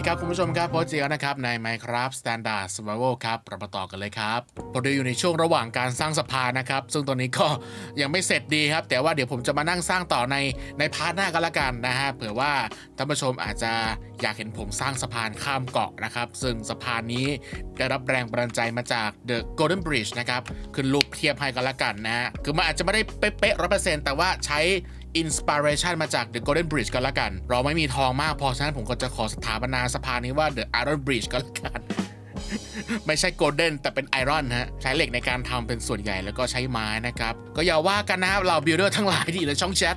ดีครับ คุณผู้ชมครับโพสเจียนะครับใน Minecraft Standard Survival ครับเรามาต่อกันเลยครับพอดีอยู่ในช่วงระหว่างการสร้างสะพานนะครับ ซึ่งตอนนี้ก็ยังไม่เสร็จดีครับ แต่ว่าเดี๋ยวผมจะมานั่งสร้างต่อในในพาร์ทหน้ากันละกันนะฮะเผื่อว่าท่านผู้ชมอาจจะอยากเห็นผมสร้างสะพานข้ามเกาะนะครับ ซึ่งสะพานนี้ได้รับแรงบันดาลใจมาจาก The Golden Bridge นะครับขึ้นรูปเทียบให้กันละกันนะฮะคือมันอาจจะไม่ได้เป๊ะๆร้อยเปอร์เซ็นต์แต่ว่าใช้ อินสปิเรชันมาจาก The Golden Bridge กันละกัน เราไม่มีทองมากพอฉะนั้นผมก็จะขอสถาปนาสะพานนี้ว่า The Iron Bridge กันละกัน ไม่ใช่ Golden แต่เป็นไอรอนฮะใช้เหล็กในการทำเป็นส่วนใหญ่แล้วก็ใช้ไม้นะครับ ก็อย่าว่ากันนะครับเราบิลเดอร์ทั้งหลายที่อยู่ในช่องแชท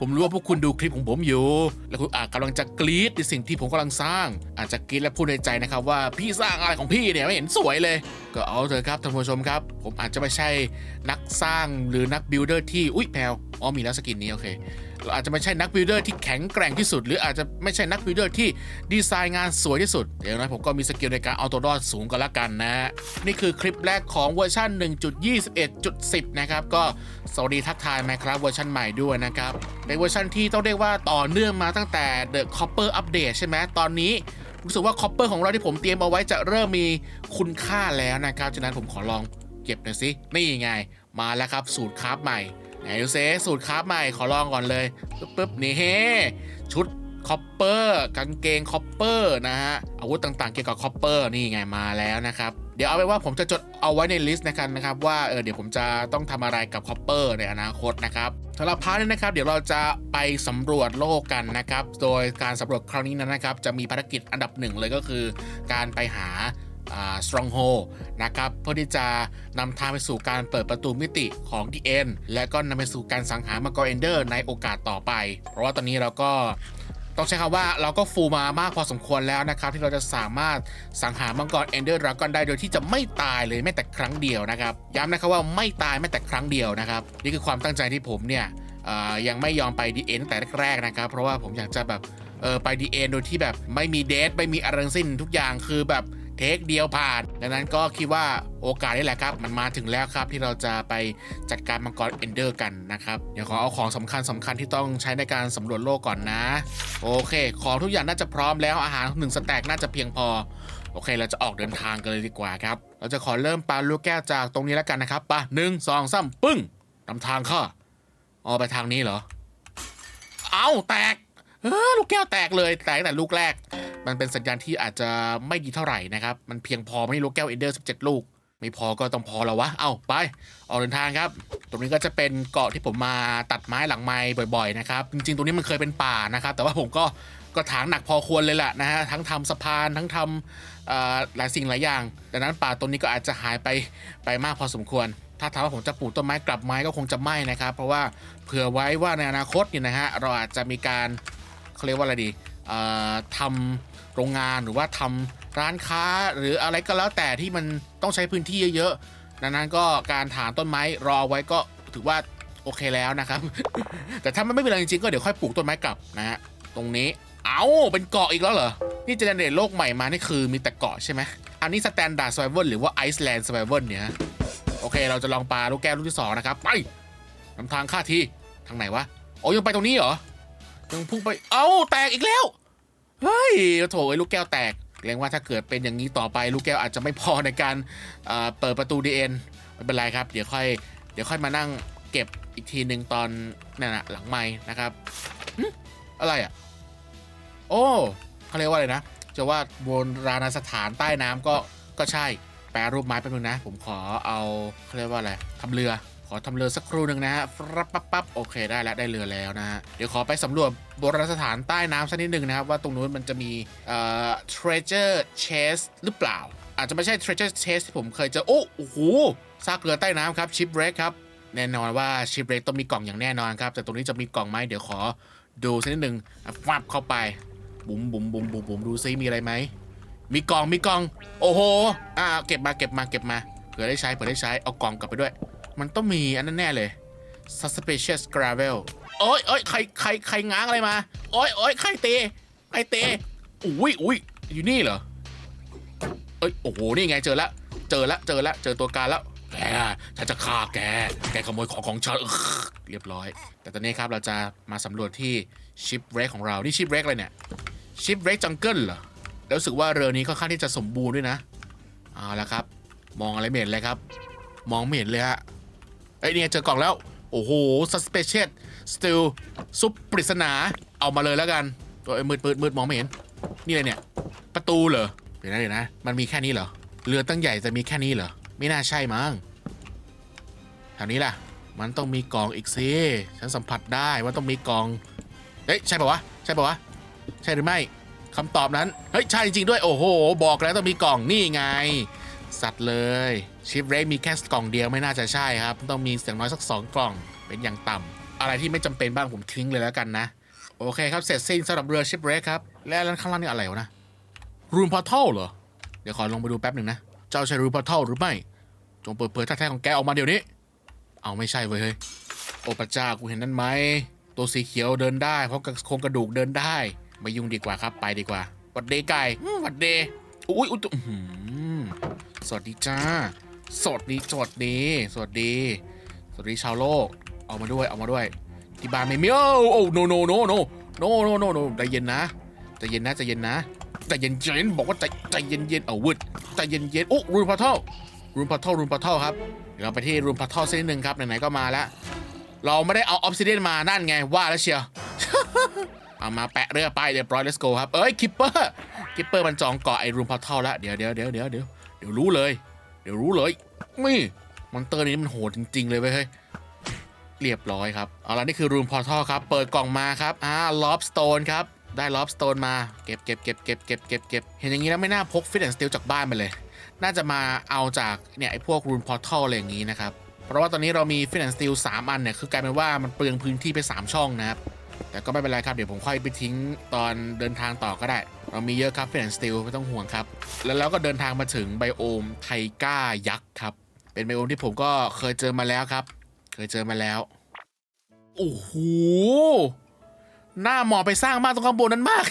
ผมรู้ว่าพวกคุณดูคลิปของผมอยู่ แล้วคุณอาจกำลังจะกรี๊ดในสิ่งที่ผมกำลังสร้าง อาจจะกรี๊ดและพูดในใจนะครับว่าพี่สร้างอะไรของพี่เนี่ยไม่เห็นสวยเลย ก็เอาเถอะครับท่านผู้ชมครับ ผมอาจจะไม่ใช่นักสร้างหรือนักบิลเดอร์ที่อุ้ยแพลวอ๋อมีแล้วสกินนี้โอเคเราอาจจะไม่ใช่นักบิลเดอร์ที่แข็งแกร่งที่สุด หรืออาจจะไม่ใช่นักบิลเดอร์ที่ดีไซน์งานสวยที่สุดเดี๋ยวนะผมก็มีสกิลในการเอาตัวรอดสูงก็แล้วกันนะ นี่คือคลิปแรกของเวอร์ชัน1.21.10 นะครับ ก็สวัสดีทักทายไหมครับเวอร์ชันใหม่ด้วยนะครับ ในเวอร์ชันที่ต้องเรียกว่าต่อเนื่องมาตั้งแต่ The Copper Update ใช่ไหมตอนนี้รู้สึกว่าคอปเปอร์ของเราที่ผมเตรียมเอาไว้จะเริ่มมีคุณค่าแล้วนะครับฉะนั้นผมขอลองเก็บหน่อยสิ นี่ไง มาแล้วครับสูตรคราฟใหม่ไหนดูเซสูตรคราฟใหม่ขอลองก่อนเลยปึ๊บปึ๊บนี่เฮชุด คอปเปอร์กางเกงคอปเปอร์นะฮะอาวุธต่างๆเกี่ยวกับคอปเปอร์นี่ไงมาแล้วนะครับเดี๋ยวเอาไปนว่าผมจะจดเอาไว้ในลิสต์นะครับนะครับว่าเออเดี๋ยวผมจะต้องทำอะไรกับคอปเปอร์ในอนาคตนะครับสำหรับพาร์ทนี้นะครับ เดี๋ยวเราจะไปสำรวจโลกกันนะครับ โดยการสำรวจครั้งนี้นั้นนะครับ จะมีภารกิจอันดับหนึ่งเลยก็คือ การไปหาอ่า stronghold นะครับเพื่อที่จะนำทางไปสู่การเปิดประตูมิติของ The End และก็นำไปสู่การสังหารมังกรเอนเดอร์ในโอกาสต่อไป เพราะว่าตอนนี้เราก็ ต้องใช้คำว่าเราก็ฟูลมามากพอสมควรแล้วนะครับ ที่เราจะสามารถสังหารมังกรเอนเดอร์ดราก้อนได้โดยที่จะไม่ตายเลยแม้แต่ครั้งเดียวนะครับ ย้ำนะครับว่าไม่ตายแม้แต่ครั้งเดียวนะครับ นี่คือความตั้งใจที่ผมเนี่ยยังไม่ยอมไปดีเอ็นแต่แรกๆนะครับ เพราะว่าผมอยากจะแบบเออไปดีเอ็นโดยที่แบบไม่มีเดทไม่มีอะไรทั้งสิ้นทุกอย่างคือแบบ เทคเดียวผ่าน ดังนั้นก็คิดว่าโอกาสนี่แหละครับ มันมาถึงแล้วครับที่เราจะไปจัดการมังกรเอนเดอร์กันนะครับ เดี๋ยวขอเอาของสำคัญสำคัญที่ต้องใช้ในการสำรวจโลกก่อนนะ โอเค ของทุกอย่างน่าจะพร้อมแล้วอาหารหนึ่งสแต็กน่าจะเพียงพอ โอเค เราจะออกเดินทางกันเลยดีกว่าครับ เราจะขอเริ่มปาลูกแก้วจากตรงนี้แล้วกันนะครับปะหนึ่งสองสามปึ้งนำทางค่ะอ๋อไปทางนี้เหรอ เอาแตก ลูกแก้วแตกเลยแตกแต่ลูกแรก มันเป็นสัญญาณที่อาจจะไม่ดีเท่าไหร่นะครับ มันเพียงพอไม่ลูกแก้วเอนเดอร์17 ลูก ไม่พอก็ต้องพอแล้ววะ เอาไป ออกเดินทางครับ ตรงนี้ก็จะเป็นเกาะที่ผมมาตัดไม้หลังไม้บ่อยๆนะครับ จริงๆ ตรงนี้มันเคยเป็นป่านะครับ แต่ว่าผมก็ก็ถางหนักพอควรเลยแหละนะฮะ ทั้งทำสะพานทั้งทำหลายสิ่งหลายอย่าง ดังนั้นป่าตรงนี้ก็อาจจะหายไปไปมากพอสมควรถ้าถามว่าผมจะปลูกต้นไม้กลับไม้ก็คงจะไม่นะครับ เพราะว่าเผื่อไว้ว่าในอนาคตเนี่ยนะฮะเราอาจจะมีการ เขาเรียกว่าอะไรดีอ่อทำโรงงานหรือว่าทำร้านค้าหรืออะไรก็แล้วแต่ที่มันต้องใช้พื้นที่เยอะๆดังนั้นก็การถางต้นไม้รอไว้ก็ถือว่าโอเคแล้วนะครับ แต่ถ้ามันไม่เป็นไรจริงๆก็เดี๋ยวค่อยปลูกต้นไม้กลับนะฮะตรงนี้เอาเป็นเกาะอีกแล้วเหรอ นี่เจเนเรตโลกใหม่มานี่คือมีแต่เกาะใช่ไหมอันนี้สแตนดาร์ดสไ i เ a l หรือว่าไอซ์แลนด์สไ i เ a l เนี่ยโอเค เราจะลองปลาลูกแก้วลูกที่สองนะครับ ไปนำทางค่าทีทางไหนวะ โอ้ยังไปตรงนี้เหรอ ยังพุ่งไป เอ้า แตกอีกแล้ว เฮ้ย โถไอ้ลูกแก้วแตกเรงว่าถ้าเกิดเป็นอย่างนี้ต่อไปลูกแก้วอาจจะไม่พอในการเปิดประตูดีเอ็นไม่เป็นไรครับ เดี๋ยวค่อย เดี๋ยวค่อยมานั่งเก็บอีกทีหนึ่งตอนนั่นนะหลังไม้นะครับอะไรอะ โอ้เขาเรียกว่าอะไรนะ จะว่าโบราณสถานใต้น้ำก็ ก็ใช่ แปลรูปไม้แป๊บนึงนะ ผมขอเอาเขาเรียกว่าอะไรทำเรือ ขอทำเรือสักครู่หนึ่งนะฮะปั๊บปั๊บปั๊บโอเคได้แล้วได้เรือแล้วนะฮะ เดี๋ยวขอไปสำรวจโบราณสถานใต้น้ำสักนิดหนึ่งนะครับ ว่าตรงนู้นมันจะมีเอ่อ treasure chest หรือเปล่า อาจจะไม่ใช่ treasure chest ที่ผมเคยเจอ โอ้โหซากเรือใต้น้ำครับ shipwreck ครับ แน่นอนว่า shipwreck ต้องมีกล่องอย่างแน่นอนครับ แต่ตรงนี้จะมีกล่องไหมเดี๋ยวขอดูสักนิดหนึ่งฟับเข้าไป บุ๋มบุ๋มบุ๋มบุ๋มบุ๋มดูซิมีอะไรไหมมีกล่องมีกล่อง โอ้โห อ่า เก็บมาเก็บมาเก็บมา เผื่อได้ใช้เผื่อได้ใช้ เอากล่องกลับไปด้วย มันต้องมีอันนั้นแน่เลย suspicious gravel โอ้ยโอ้ยใครใครใครง้างอะไรมา โอ้ยโอ้ยใครเตะใครเตะอุ้ยอุ้ยอยู่นี่เหรอ เอ้ย โอ้โห นี่ไงเจอแล้วเจอแล้วเจอแล้วเจอตัวการแล้ว แก ฉันจะฆ่าแก แกขโมยของของฉันเรียบร้อย แต่ตอนนี้ครับเราจะมาสำรวจที่ชิปเรกของเรา นี่ชิปเรกอะไรเนี่ย ชิปเรกจังเกิลเหรอแล้วรู้สึกว่าเรือนี้ค่อนข้างที่จะสมบูรณ์ด้วยนะ เอาละครับ มองอะไรไม่เห็นเลยครับ มองไม่เห็นเลยฮะ อ้ยเนี่ยเจอกล่องแล้ว โอ้โห suspicious still ซุปปริศนาเอามาเลยแล้วกันตัวไอ้มืดมืดมืดมองไม่เห็น นี่อะไรเนี่ย ประตูเหรอเดี๋ยวนะเดี๋ยวนะ มันมีแค่นี้เหรอเรือตั้งใหญ่จะมีแค่นี้เหรอไม่น่าใช่มั้งแถวนี้ล่ะ มันต้องมีกล่องอีกสิฉันสัมผัสได้ว่าต้องมีกล่องเฮ้ยใช่ปะวะใช่ปะวะใช่หรือไม่คำตอบนั้น เฮ้ย ใช่จริงด้วย โอ้โห บอกแล้วต้องมีกล่องนี่ไง สัตว์เลย ชิปเรกมีแค่กล่องเดียวไม่น่าจะใช่ครับ ต้องมีเสียงน้อยสักสองกล่องเป็นอย่างต่ำอะไรที่ไม่จำเป็นบ้างผมทิ้งเลยแล้วกันนะ โอเคครับ เสร็จสิ้นสำหรับเรือชิปเรกครับ และแล้วข้างล่างนี่อะไรวะนะรูมพอร์ทัลเหรอ เดี๋ยวขอลงไปดูแป๊บหนึ่งนะ เจ้าใช่รูมพอร์ทัลหรือไม่ จงเปิดเผยท่าแท้ของแกออกมาเดี๋ยวนี้ เอาไม่ใช่เว้ยเฮ้ยโอพระเจ้ากูเห็นนั่นไหมตัวสีเขียวเดินได้ เพราะโครงกระดูกเดินได้ไม่ยุ่งดีกว่าครับไปดีกว่าวัดเดไก่วัดเดอุ้ยอุ้ย สวัสดีจ้า สวัสดีสวัสดี สวัสดี สวัสดีชาวโลก เอามาด้วยเอามาด้วย ที่บ้านไม่มีโอ้โอ้โนโนโนโนโนโนโนโนใจเย็นนะใจเย็นนะใจเย็นนะใจเย็นเย็นบอกว่าใจใจเย็นเย็นเอาวืดใจเย็นเย็นโอ้รูมพอทัลรูมพอทัลรูมพอทัลครับเดี๋ยวเราไปที่รูมพอทัลสักนิดนึงครับไหนๆก็มาแล้วเราไม่ได้เอาออฟซิเดียนมานั่นไงว่าแล้วเชียวเอามาแปะเรือไปเรียบร้อย let's go ครับ เอ้ยคิปเปอร์คิปเปอร์มันจองเกาะไอ้รูมพอร์ทัลแล้วเดี๋ยวเดี๋ยวเดี๋ยวเดี๋ยวเดี๋ยวเดี๋ยวรู้เลย เดี๋ยวรู้เลยนี่มอนเตอร์นี้มันโหดจริง ๆ เลยเว้ยเฮ้ยเรียบร้อยครับ เอาละนี่คือรูมพอร์ทัลครับ เปิดกล่องมาครับอ่าล็อบสโตนครับ ได้ล็อบสโตนมาเก็บเก็บเก็บเก็บเก็บเก็บเก็บเห็นอย่างนี้แล้วไม่น่าพกฟิตแอนด์สติลจากบ้านไปเลย น่าจะมาเอาจากเนี่ยไอ้พวกรูมพอร์ทัลอะไรอย่างนี้นะครับ เพราะว่าตอนนี้เรามีฟินแอนด์สติลสามอันเนี่ยคือกลายเป็นว่ามันเปลืองพื้นที่ไป 3 ช่องนะครับ แต่ก็ไม่เป็นไรครับ เดี๋ยวผมค่อยไปทิ้งตอนเดินทางต่อก็ได้ เรามีเยอะครับเฟินแอนสติลไม่ต้องห่วงครับ แล้วเราก็เดินทางมาถึงไบโอมไทก้ายักษ์ครับ เป็นไบโอมที่ผมก็เคยเจอมาแล้วครับ เคยเจอมาแล้ว โอ้โห หน้าหมอไปสร้างบ้านตรงข้างบนนั้นมาก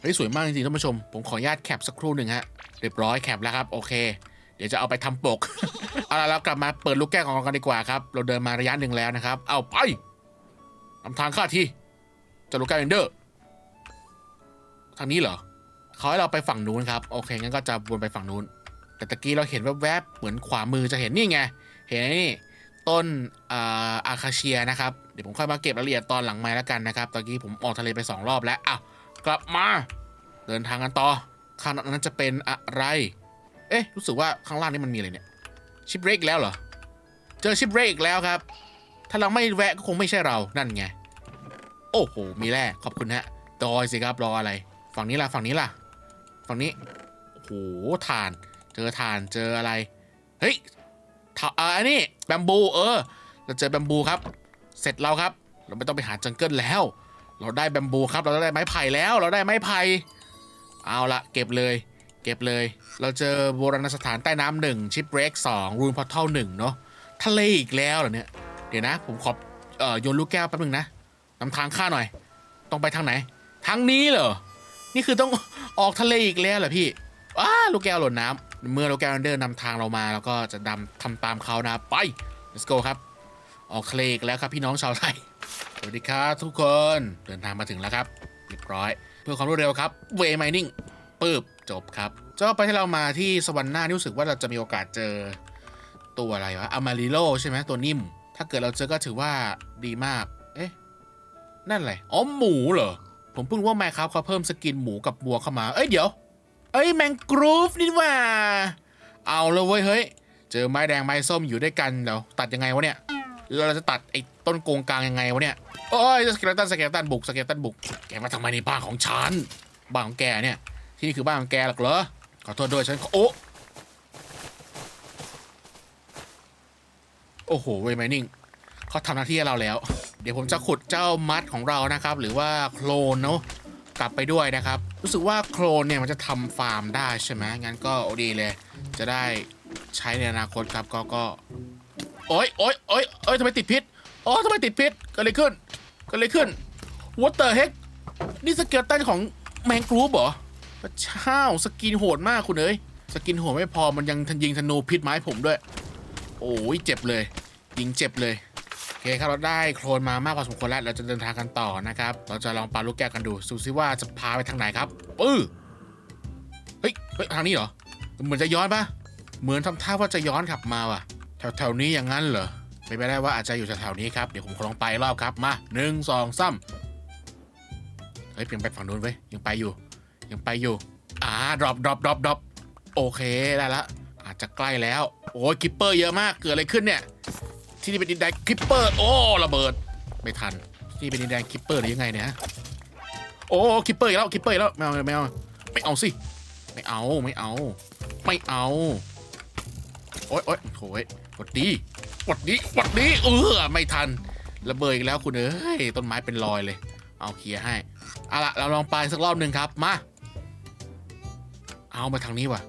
เฮ้ย สวยมากจริงๆท่านผู้ชม ผมขออนุญาตแคปสักครู่หนึ่งฮะ เรียบร้อยแคปแล้วครับ โอเค เดี๋ยวจะเอาไปทำปก เอาละเรากลับมาเปิดลูกแก้วของเรากันดีกว่าครับ เราเดินมาระยะหนึ่งแล้วนะครับ เอาไปนำทางข้าที จะลูกแก้วเอนเดอร์ทางนี้เหรอเขาให้เราไปฝั่งนู้นครับ โอเคงั้นก็จะวนไปฝั่งนู้น แต่ตะกี้เราเห็นแวบๆเหมือนขวามือจะเห็นนี่ไง เห็นนี่ต้นอาอาคาเชียนะครับ เดี๋ยวผมค่อยมาเก็บรายละเอียดตอนหลังไม้แล้วกันนะครับ ตะกี้ผมออกทะเลไปสองรอบแล้วอ้าวกลับมา เดินทางกันต่อ ข้างนั้นจะเป็นอะไร เอ๊ะ รู้สึกว่าข้างล่างนี่มันมีอะไรเนี่ย ชิปเรกแล้วเหรอ เจอชิปเรกอีกแล้วครับ ถ้าเราไม่แวะก็คงไม่ใช่เรา นั่นไง โอ้โห มีแร่ขอบคุณฮะดอยสิครับรออะไร ฝั่งนี้ล่ะฝั่งนี้ล่ะ ฝั่งนี้ โอ้โหถ่าน เจอถ่านเจออะไร เฮ้ยถ่าอ่าอันนี้แบมบูเออ เราเจอแบมบูครับ เสร็จเราครับ เราไม่ต้องไปหาจังเกิลแล้ว เราได้แบมบูครับ เราได้ไม้ไผ่แล้ว เราได้ไม้ไผ่ เอาละเก็บเลย เก็บเลย เราเจอโบราณสถานใต้น้ำหนึ่งชิปเบรกสองรูนพอร์ทัลหนึ่งเนาะ ทะเลอีกแล้วเหรอเนี่ย เดี๋ยวนะ ผมขอเอ่อโยนลูกแก้วแป๊บนึงนะ นำทางข้าหน่อย ต้องไปทางไหน ทางนี้เหรอ นี่คือต้องออกทะเลอีกแล้วเหรอพี่อ้าลูกแก้วหล่นน้ำเมื่อลูกแก้วเดินนำทางเรามาเราก็จะดำทำตามเขานะไป let's go ครับ ออกทะเลอีกแล้วครับพี่น้องชาวไทยสวัสดีครับทุกคนเดินทางมาถึงแล้วครับเรียบร้อย เพื่อความรวดเร็วครับเวย์ไมนิ่งปึ๊บจบครับเจ้าไปที่เรามาที่สวรรค์หน้านี่รู้สึกว่าเราจะมีโอกาสเจอตัวอะไรวะอามาริโลใช่ไหมตัวนิ่ม ถ้าเกิดเราเจอก็ถือว่าดีมาก นั่นอะไรอ๋อหมูเหรอ ผมเพิ่งรู้ว่าแมคครับเขาเพิ่มสกินหมูกับบัวเข้ามา เอ้ยเดี๋ยว เอ้ยแมงกรูฟนี่ว่า เอาเลยเว้ยเฮ้ย เจอไม้แดงไม้ส้มอยู่ด้วยกันเดี๋ยวตัดยังไงวะเนี่ยแล้วเราจะตัดไอ้ต้นโกงกลางยังไงวะเนี่ยโอ้ยสเกลตันสเกลตันบุกสเกลตันบุก แกมาทำไมในบ้านของฉัน บ้านของแกเนี่ย ที่นี่คือบ้านของแกหรอกเหรอ ขอโทษด้วยฉันโอ้โอ้โหเวย์ไมนิ่งเขาทำหน้าที่ให้เราแล้ว เดี๋ยวผมจะขุดเจ้ามัดของเรานะครับ หรือว่าโคลนเนาะกลับไปด้วยนะครับ รู้สึกว่าโคลนเนี่ยมันจะทำฟาร์มได้ใช่ไหมงั้นก็โอดีเลย จะได้ใช้ในอนาคตครับก็ก็โอ๊ยโอ๊ยโอ๊ยโอ๊ยทำไมติดพิษโอ้ทำไมติดพิษเกิดอะไรขึ้นเกิดอะไรขึ้น What the heck นี่สเกลตันของแมงกรูปเหรอพระเจ้าสกินโหดมากคุณเอ้ยสกินโหดไม่พอมันยังทันยิงธนูพิษไม้ผมด้วย โอ้ยเจ็บเลย ยิงเจ็บเลย อเคครับเราได้โคลนมามากพอสมควรแล้วเราจะเดินทางกันต่อนะครับ เราจะลองปาลูกแก้วกันดูดูซิว่าจะพาไปทางไหนครับปื้อเฮ้ยทางนี้เหรอเหมือนจะย้อนปะเหมือนทำท่าว่าจะย้อนขับมาว่ะแถวแถวๆนี้อย่างนั้นเหรอเป็นไปได้ว่าอาจจะอยู่แถวๆนี้ครับเดี๋ยวผมขอลองไปรอบครับมาหนึ่งสองสามเฮ้ยเปลี่ยนไปฝั่งนู้นเว้ยยังไปอยู่ ยังไปอยู่อ่าดรอปดรอปดรอปดรอปโอเคได้ละอาจจะใกล้แล้ว โอ้ยคิปเปอร์เยอะมากเกิดอะไรขึ้นเนี่ย ที่นี่เป็นดินแดนคิปเปอร์ โอ้ระเบิด ไม่ทันที่นี่เป็นดินแดนคิปเปอร์หรือยังไงเนี่ยฮะโอ้คิปเปอร์อีกแล้วคิปเปอร์อีกแล้วไม่เอาไม่เอาไม่เอาสิไม่เอาไม่เอา ไม่เอาโอ๊ยโอ๊ยโถยกดดีกดดีกดดีเออไม่ทันระเบิดอีกแล้วคุณเอ้ยต้นไม้เป็นรอยเลย เอาเคลียร์ให้เอาละเราลองไปสักรอบหนึ่งครับมาเอามาทางนี้ว่ะ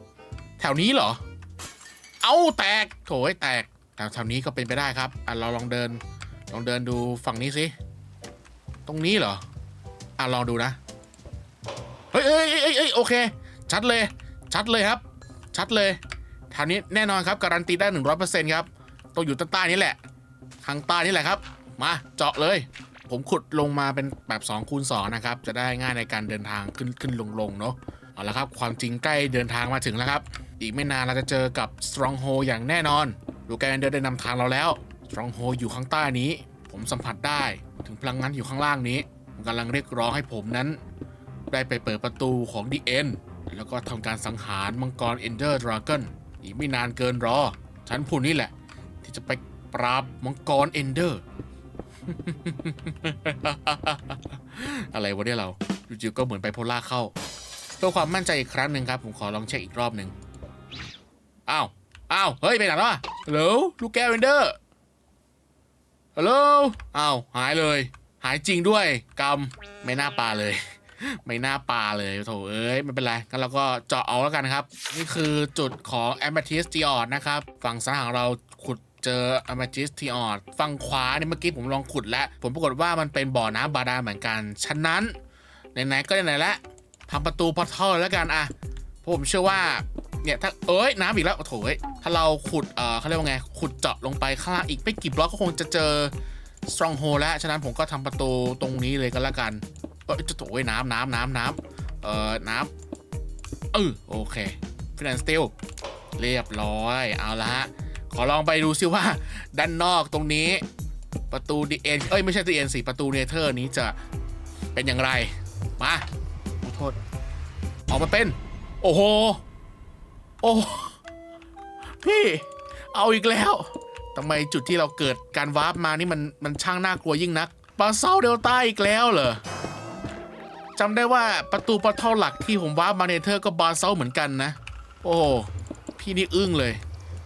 แถวนี้เหรอ เอาแตก โถยแตก แต่แถวนี้ก็เป็นไปได้ครับ อะเราลองเดิน ลองเดินดูฝั่งนี้สิ ตรงนี้เหรอ อะลองดูนะ เฮ้ยเอ้ยเอ้ยเอ้ยเอ้ยโอเค ชัดเลย ชัดเลยครับ ชัดเลยแถวนี้แน่นอนครับ การันตีได้หนึ่งร้อยเปอร์เซ็นต์ครับต้องอยู่ใต้ๆนี่แหละ ทางใต้นี่แหละครับ มาเจาะเลย ผมขุดลงมาเป็นแบบ2คูณ2นะครับ จะได้ง่ายในการเดินทางขึ้นขึ้นลงลงเนาะ เอาละครับ ความจริงใกล้เดินทางมาถึงแล้วครับ อีกไม่นานเราจะเจอกับ Stronghold อย่างแน่นอน ดูแกนเดินได้นำทางเราแล้ว Stronghold อยู่ข้างใต้นี้ ผมสัมผัสได้ถึงพลังงานอยู่ข้างล่างนี้มันกำลังเรียกร้องให้ผมนั้น ได้ไปเปิดประตูของ The End แล้วก็ทำการสังหารมังกร Ender Dragon อีกไม่นานเกินรอ ฉันผู้นี้แหละ ที่จะไปปราบมังกร Ender อะไรวะเนี่ยเราจู่ๆก็เหมือนไปโพล่าเข้าเพื่อความมั่นใจอีกครั้งหนึ่งครับ ผมขอลองเช็คอีกรอบหนึ่งอ้าว อ้าว เฮ้ย ไปไหนแล้วอะฮัลโหลลูกแก้วเอนเดอร์ฮัลโหลอ้าว หายเลย หายจริงด้วยกรรมไม่น่าปลาเลย ไม่น่าปลาเลยโถเอ้ย ไม่เป็นไร งั้นเราก็เจาะเอาแล้วกันครับ นี่คือจุดของ a m a t h y s t i o r นะครับ ฝั่งซ้ายของเราขุดเจอ a m a t h y s t i o r ฝั่งขวาเนี่ยเมื่อกี้ผมลองขุดแล้ว ผมปรากฏว่ามันเป็นบ่อน้ำบาดาลเหมือนกัน ฉะนั้นไหนๆก็ไหนๆแล้วทำประตูพอร์ทัลแล้วกันอะเพราะผมเชื่อว่า เนี่ยถ้าเอ้ยน้ำอีกแล้วโถเอ้ยถ้าเราขุดเออเขาเรียกว่าไงขุดเจาะลงไปข้างล่างอีกไม่กี่บล็อกก็คงจะเจอ stronghold แล้วฉะนั้นผมก็ทำประตูตรงนี้เลยก็แล้วกันเออจะโถยน้ำน้ำน้ำน้ำเอ่อน้ำเออโอเคฟินแลนสติลเรียบร้อยเอาละฮะขอลองไปดูซิว่า ด้านนอกตรงนี้ ประตูดีเอ็นเอ้ยไม่ใช่ดีเอ็นสิประตูเนเธอร์นี้จะเป็นอย่างไร มาขอโทษ ออกมาเป็น โอ้โห โอ้ พี่ เอาอีกแล้วทำไมจุดที่เราเกิดการวาร์ปมานี่มันมันช่างน่ากลัวยิ่งนักปาเซาเดลต้าอีกแล้วเหรอจำได้ว่าประตูปอร์ทัลหลักที่ผมว่ามาเนเธอร์ก็บาเซลเหมือนกันนะ โอ้ พี่นี่อึ้งเลย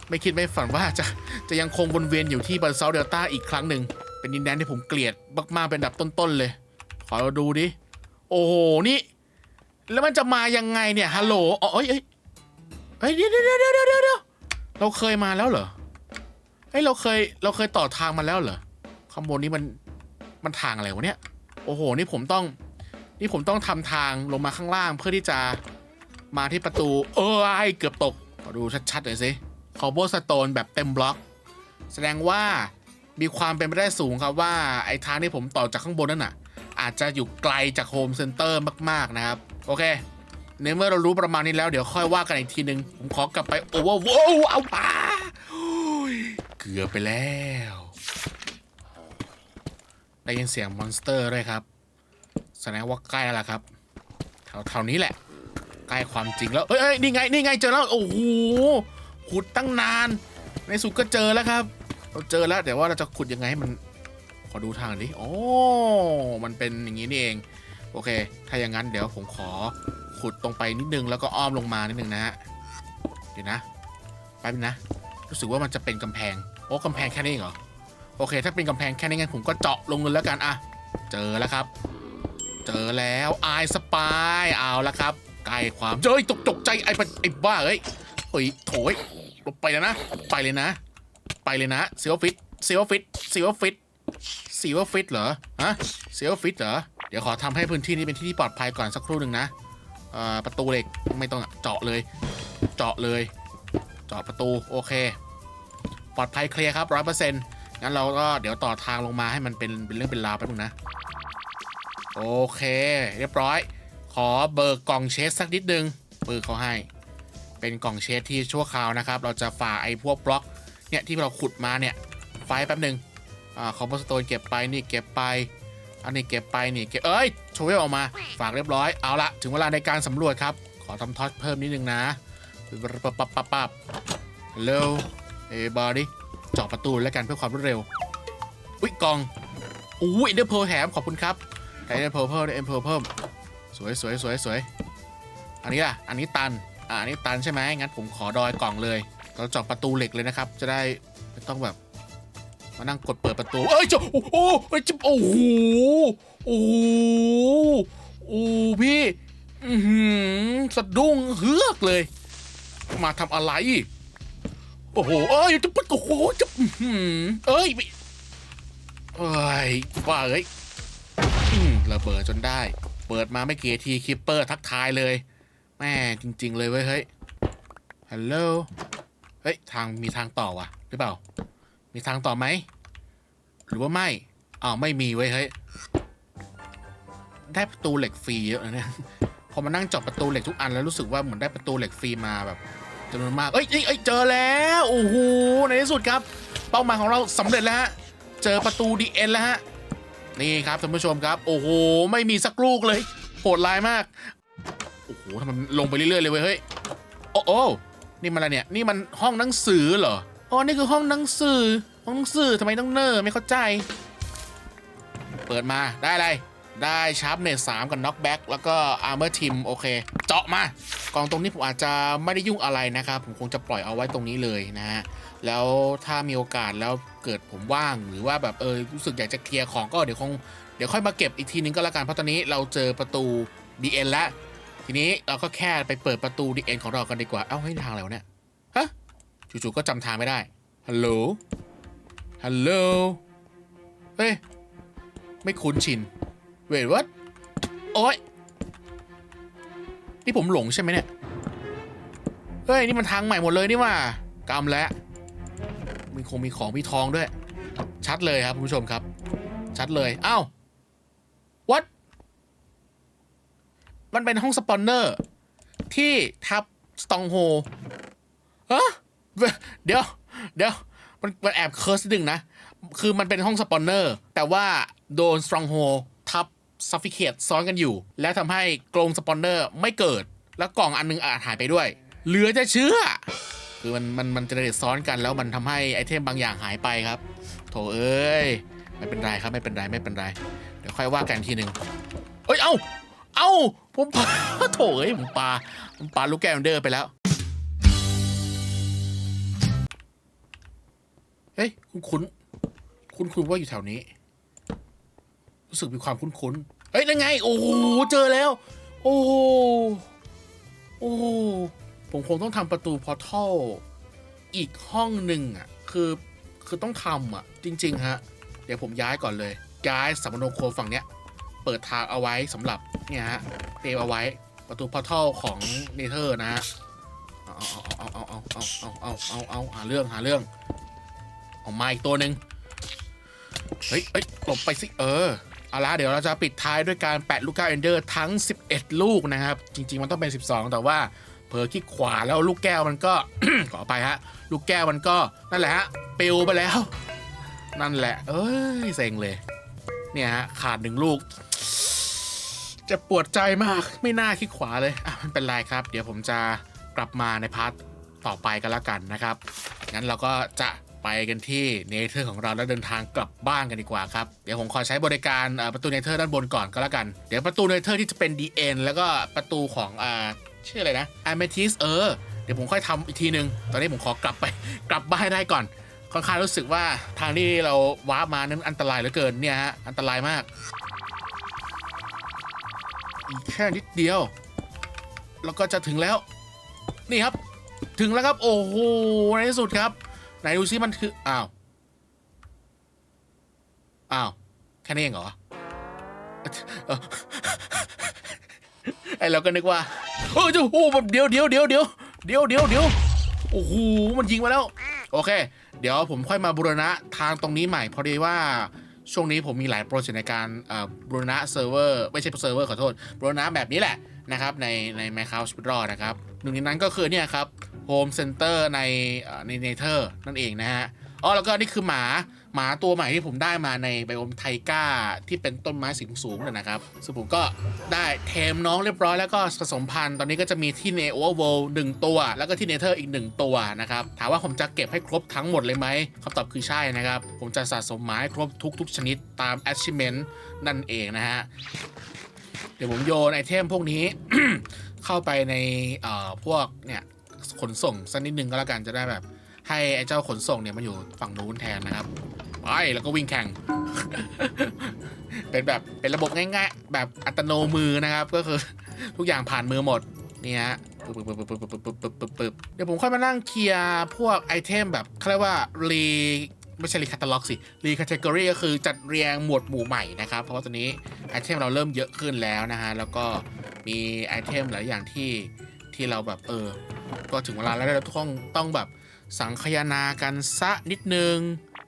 ไม่คิดไม่ฝันว่าจะจะยังคงวนเวียนอยู่ที่บาเซลเดลต้าอีกครั้งหนึ่ง เป็นดินแดนที่ผมเกลียดมากๆเป็นอันดับต้นๆเลย ขอเราดูดิ โอ้โห นี่ แล้วมันจะมายังไงเนี่ย ฮัลโหล อ๋อเอ้ย เฮ้ยเดี๋ยวเดี๋ยวเดี๋ยวเดี๋ยวเดี๋ยวเราเคยมาแล้วเหรอเฮ้ยเราเคยเราเคยต่อทางมาแล้วเหรอข้างบนนี้มันมันทางอะไรวะเนี่ย โอ้โห นี่ผมต้อง นี่ผมต้องทำทางลงมาข้างล่างเพื่อที่จะมาที่ประตู เออไอเกือบตกขอดูชัดๆหน่อยสิคอ b โบสโตนแบบเต็มบล็อก แสดงว่ามีความเป็นไปได้สูงครับว่าไอ้ทางที่ผมต่อจากข้างบนนั่นน่ะ อาจจะอยู่ไกลจากโฮมเซ็นเตอร์มากๆนะครับ โอเค ในเมื่อเรารู้ประมาณนี้แล้วเดี๋ยวค่อยว่ากันอีกทีนึงผมขอกลับไปโอเวอร์โว้เอาป่าเกือบไปแล้ว ได้ยินเสียงมอนสเตอร์ด้วยครับ แสดงว่าใกล้แล้วครับแถวแถวนี้แหละ ใกล้ความจริงแล้วเอ้ยเอ้ยนี่ไงนี่ไงเจอแล้วโอ้โหขุดตั้งนาน ในสุดก็เจอแล้วครับ เราเจอแล้วเดี๋ยวว่าเราจะขุดยังไงให้มันขอดูทางดิโอ้มันเป็นอย่างนี้นี่เอง โอเค ถ้าอย่างนั้นเดี๋ยวผมขอขุดตรงไปนิดนึงแล้วก็อ้อมลงมานิดนึงนะฮะเดี๋ยวนะแป๊บนึงนะ รู้สึกว่ามันจะเป็นกำแพง โอ้กำแพงแค่นี้เหรอ โอเค ถ้าเป็นกำแพงแค่นี้งั้นผมก็เจาะลงเลยแล้วกันอะเจอแล้วครับ เจอแล้วไอสปายเอาล้วครับใกล้ความเจอตกตกใจไอ้ไอ้บ้าเอ้ยเฮ้ยโถยลงไปแล้วนะ ไปเลยนะ ไปเลยนะเซลฟิตเซลฟิตเซลฟิต เซลฟิตเหรอฮะเซลฟิตเหรอ เดี๋ยวขอทำให้พื้นที่นี้เป็นที่ที่ปลอดภัยก่อนสักครู่หนึ่งนะเอ่อประตูเหล็กไม่ต้องเจาะเลย เจาะเลย เจาะประตูโอเค ปลอดภัยเคลียร์ครับร้อยเปอร์เซ็นต์งั้นเราก็เดี๋ยวต่อทางลงมาให้มันเป็นเป็นเรื่องเป็นราวแป๊บนึงนะ โอเค เรียบร้อย ขอเบิกกล่องเชสสักนิดนึงเบิกเขาให้ เป็นกล่องเชดที่ชั่วคราวนะครับ เราจะฝ่าไอ้พวกบล็อกเนี่ยที่เราขุดมาเนี่ยไฟแป๊บหนึ่ง อ่าคอมโพสโตนเก็บไปนี่เก็บไป อันนี้เก็บไปนี่เก็บเอ้ยโชว์ไว้ออกมาฝากเรียบร้อยเอาละถึงเวลาในการสำรวจครับ ขอทำท็อตเพิ่มนิดนึงนะปับปับปับปับเร็วเอบอดี้เจาะประตูแล้วกันเพื่อความรวดเร็วอุ้ยกล่องอุ้ยเดอร์เพลแถมขอบคุณครับไดเดอร์เพลเพิ่มไดเอ็มเพลเพิ่มสวยสวยสวยสวยอันนี้ล่ะ อันนี้ตัน อ่าอันนี้ตันใช่ไหมงั้นผมขอดอยกล่องเลยเราเจาะประตูเหล็กเลยนะครับ จะได้ไม่ต้องแบบ มานั่งกดเปิดประตู เอ้ยจะโอ้โหเอ้ยจะโอ้โหโอ้โหโอ้พี่อือหือสะดุ้งเฮือกเลย มาทำอะไร โอ้โหเอ้ยจะปุ๊บโอ้โหจะอื้อหือเอ้ยเอ้ยว่าเอ้ยอืมระเบิดจนได้ เปิดมาไม่เกี่ทีคิปเปอร์ทักทายเลยแม่จริง ๆ เลยเว้ยเฮ้ยฮัลโหลเฮ้ยทางมีทางต่อวะหรือเปล่า มีทางต่อไหม หรือว่าไม่อ้าวไม่มีเว้ยเฮ้ย ได้ประตูเหล็กฟรีเยอะนะเนี่ยพอมานั่งจาะประตูเหล็กทุกอันแล้วรู้สึกว่าเหมือนได้ประตูเหล็กฟรีมาแบบจำนวนมาก เอ้ยเอ้ยเจอแล้ว โอ้โห ในที่สุดครับ เป้าหมายของเราสำเร็จแล้วฮะ เจอประตูดีเอ็นแล้วฮะ นี่ครับท่านผู้ชมครับ โอ้โห ไม่มีสักลูกเลย โหดร้ายมาก โอ้โหทำไมมันลงไปเรื่อยๆเลยเว้ย เฮ้ย โอ้โอ้นี่มันอะไรเนี่ย นี่มันห้องหนังสือเหรอ อ๋อ นี่คือห้องหนังสือ ห้องหนังสือทำไมต้องเนอร์ไม่เข้าใจ เปิดมาได้อะไร ได้ชาร์ปเนสสามกับน็อกแบ็กแล้วก็อาร์เมอร์ทิมโอเค เจาะมา กองตรงนี้ผมอาจจะไม่ได้ยุ่งอะไรนะครับ ผมคงจะปล่อยเอาไว้ตรงนี้เลยนะฮะ แล้วถ้ามีโอกาสแล้วเกิดผมว่างหรือว่าแบบเออรู้สึกอยากจะเคลียร์ของก็เดี๋ยวคงเดี๋ยวค่อยมาเก็บอีกทีนึงก็แล้วกันเพราะตอนนี้เราเจอประตู DN แล้วทีนี้เราก็แค่ไปเปิดประตู DN ของเรากันดีกว่า เอ้าให้ทางอะไรวะเนี่ย จู่ๆก็จำทางไม่ได้ ฮัลโหล ฮัลโหล เฮ้ย ไม่คุ้นชิน เวทวัดโอ๊ยนี่ผมหลงใช่ไหมเนี่ย เฮ้ย นี่มันทางใหม่หมดเลยนี่ว่ากำแล้วมีคงมีของมีทองด้วย ชัดเลยครับคุณผู้ชมครับ ชัดเลย อ้าววัดมันเป็นห้องสปอนเนอร์ ที่ทับสตองโฮฮะ เดี๋ยว เดี๋ยว มันมันแอบเคิร์สนิดนึงนะ คือมันเป็นห้องสปอนเนอร์ แต่ว่าโดนสตรองโฮทับซัฟฟิเคตซ้อนกันอยู่ แล้วทำให้กรงสปอนเนอร์ไม่เกิด แล้วกล่องอันนึงอาจหายไปด้วย เหลือจะเชื่อ คือมันมันมันจะเดซ้อนกันแล้วมันทำให้ไอเทมบางอย่างหายไปครับ โถเอ้ย ไม่เป็นไรครับไม่เป็นไรไม่เป็นไร เดี๋ยวค่อยว่ากันทีหนึ่งเอ้ย เอ้า เอ้า ผมปาโถเอ้ยผมปาผมปาลูกแก้วเดอร์ไปแล้ว เฮ้ย คุณคุ้นคุ้นคุณว่าอยู่แถวนี้ รู้สึกมีความคุ้นคุ้นเฮ้ยนั่นไง โอ้โห เจอแล้ว โอ้โหโอ้ผมคงต้องทำประตูพอทัลอีกห้องหนึ่งอะ คือคือต้องทำอะ จริง ๆ ฮะ เดี๋ยวผมย้ายก่อนเลย ย้ายสัมมโนโครฝั่งเนี้ย เปิดทางเอาไว้สำหรับ เนี่ยฮะเตรียมเอาไว้ประตูพอทัลของเนเธอร์นะฮะเอาเอาเอาเอาเอาเอาเอาเอาเอาเอาหาเรื่องหาเรื่อง ออกมาอีกตัวหนึ่งเฮ้ยเฮ้ยหลบไปสิ เออ เอาละเดี๋ยวเราจะปิดท้ายด้วยการแปะลูกก้าเอนเดอร์ทั้ง 11 ลูกนะครับ จริง ๆ มันต้องเป็น 12 แต่ว่าเผลอคลิกขวาแล้วลูกแก้วมันก็ ขอไปฮะ ลูกแก้วมันก็นั่นแหละฮะปลิวไปแล้ว นั่นแหละ เอ้ยเซ็งเลย เนี่ยฮะ ขาดหนึ่งลูก จะปวดใจมากไม่น่าคลิกขวาเลยอะไม่เป็นไรครับ เดี๋ยวผมจะกลับมาในพาร์ทต่อไปกันแล้วกันนะครับงั้นเราก็จะ ไปกันที่เนเธอร์ของเราแล้วเดินทางกลับบ้านกันดีกว่าครับ เดี๋ยวผมขอใช้บริการประตูเนเธอร์ด้านบนก่อนก็แล้วกัน เดี๋ยวประตูเนเธอร์ที่จะเป็น DN แล้วก็ประตูของอ่าชื่ออะไรนะ a m e t h y s เออเดี๋ยวผมค่อยทำอีกทีนึง ตอนนี้ผมขอกลับไปกลับบ้านได้ก่อน ค่อนข้างรู้สึกว่าทางที่เราว้ามานั้นอันตรายเหลือเกินเนี่ยฮะอันตรายมากอีกแค่นิดเดียว แล้วก็จะถึงแล้ว นี่ครับ ถึงแล้วครับ โอ้โหในที่สุดครับ ไหนดูซิมันคือ อ้าว อ้าว แค่นี้เองเหรอ ไอเราก็นึกว่าเออจะโอ้โหแบบเดี๋ยวเดี๋ยวเดี๋ยวเดี๋ยวเดี๋ยวเดี๋ยวเดี๋ยวโอ้โห มันยิงมาแล้ว โอเค เดี๋ยวผมค่อยมาบูรณะทางตรงนี้ใหม่ พอดีว่าช่วงนี้ผมมีหลายโปรเจกต์ในการบูรณะเซิร์ฟเวอร์ ไม่ใช่เซิร์ฟเวอร์ขอโทษบูรณะแบบนี้แหละนะครับ ในใน Minecraft ชีวิตรอดนะครับ หนึ่งในนั้นก็คือเนี่ยครับ Home Center ในเตอ่อในเนเธอร์นั่นเองนะฮะอ๋อแล้วก็นี่คือหมาหมาตัวใหม่ที่ผมได้มาในไบโอมไทก้าที่เป็นต้นไม้สีสูงๆนะนะครับซึ่งผมก็ได้เทมน้องเรียบร้อยแล้วก็ผสมพันธุ์ตอนนี้ก็จะมีที่เนโอเวอร์เวลหนึ่งตัว แล้วก็ที่เนเธอร์อีกหนึ่งตัวนะครับ ถามว่าผมจะเก็บให้ครบทั้งหมดเลยไหมคำตอบคือใช่นะครับ ผมจะสะสมไม้ครบทุกๆ ชนิดตาม achievement นั่นเองนะฮะ เดี๋ยวผมโยนไอเทมพวกนี้ เข้าไปในพวกเนี่ย ขนส่งสักนิดนึงก็แล้วกันจะได้แบบ ให้ไอ้เจ้าขนส่งเนี่ยมาอยู่ฝั่งนู้นแทนนะครับไปแล้วก็วิ่งแข่ง เป็นแบบเป็นระบบง่ายๆ แบบอัตโนมือนะครับ ก็คือทุกอย่างผ่านมือหมดนี่ฮะเดี๋ยวผมค่อยมานั่งเคลียร์พวกไอเทมแบบเขาเรียกว่ารีไม่ใช่รีคัตล็อกสิรีคัตเกอรี่ก็คือจัดเรียงหมวดหมู่ใหม่นะครับ เพราะว่าตอนนี้ไอเทมเราเริ่มเยอะขึ้นแล้วนะฮะ แล้วก็มีไอเทมหลายอย่างที่ ที่เราแบบเออ ก็ถึงเวลาแล้วเราต้องต้องแบบสังคายนากันซะนิดนึง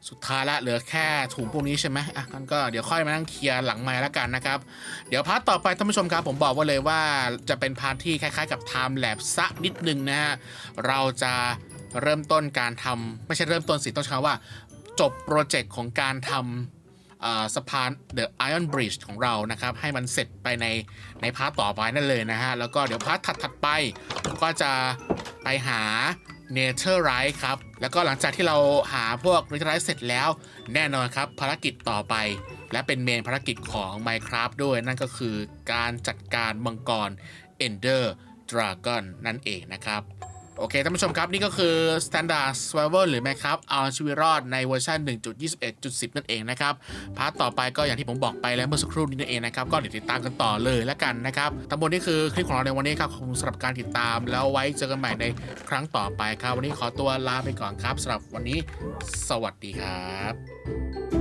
สุดท้ายละเหลือแค่ถุงพวกนี้ใช่ไหมอะงั้นก็เดี๋ยวค่อยมานั่งเคลียร์หลังไม้แล้วกันนะครับ เดี๋ยวพาร์ทต่อไปท่านผู้ชมครับผมบอกไว่าเลยว่าจะเป็นพาร์ทที่คล้ายๆ กับ Time Lab ซะนิดนึงนะฮะเราจะเริ่มต้นการทำไม่ใช่เริ่มต้นสิต้องใช้ว่า จบโปรเจกต์ของการทำอ่า สะพาน The Iron Bridge ของเรานะครับ ให้มันเสร็จไปในในพาร์ทต่อไปนั่นเลยนะฮะ แล้วก็เดี๋ยวพาร์ทถัดๆไป ก็จะไปหา Netherite ครับ แล้วก็หลังจากที่เราหาพวก Netherite เสร็จแล้ว แน่นอนครับภารกิจต่อไป และเป็นเมนภารกิจของ Minecraft ด้วยนั่นก็คือการจัดการมังกร Ender Dragon นั่นเองนะครับ โอเคท่านผู้ชมครับนี่ก็คือ Standard Survival หรือ Minecraft เอาชีวิตรอดในเวอร์ชัน1.21.10 นั่นเองนะครับ พาร์ทต่อไปก็อย่างที่ผมบอกไปแล้วเมื่อสักครู่นี้นั่นเองนะครับ ก็เดี๋ยวติดตามกันต่อเลยแล้วกันนะครับทั้งหมดนี่คือคลิปของเราในวันนี้ครับขอบคุณสำหรับการติดตาม แล้วไว้เจอกันใหม่ในครั้งต่อไปครับ วันนี้ขอตัวลาไปก่อนครับสำหรับวันนี้ สวัสดีครับ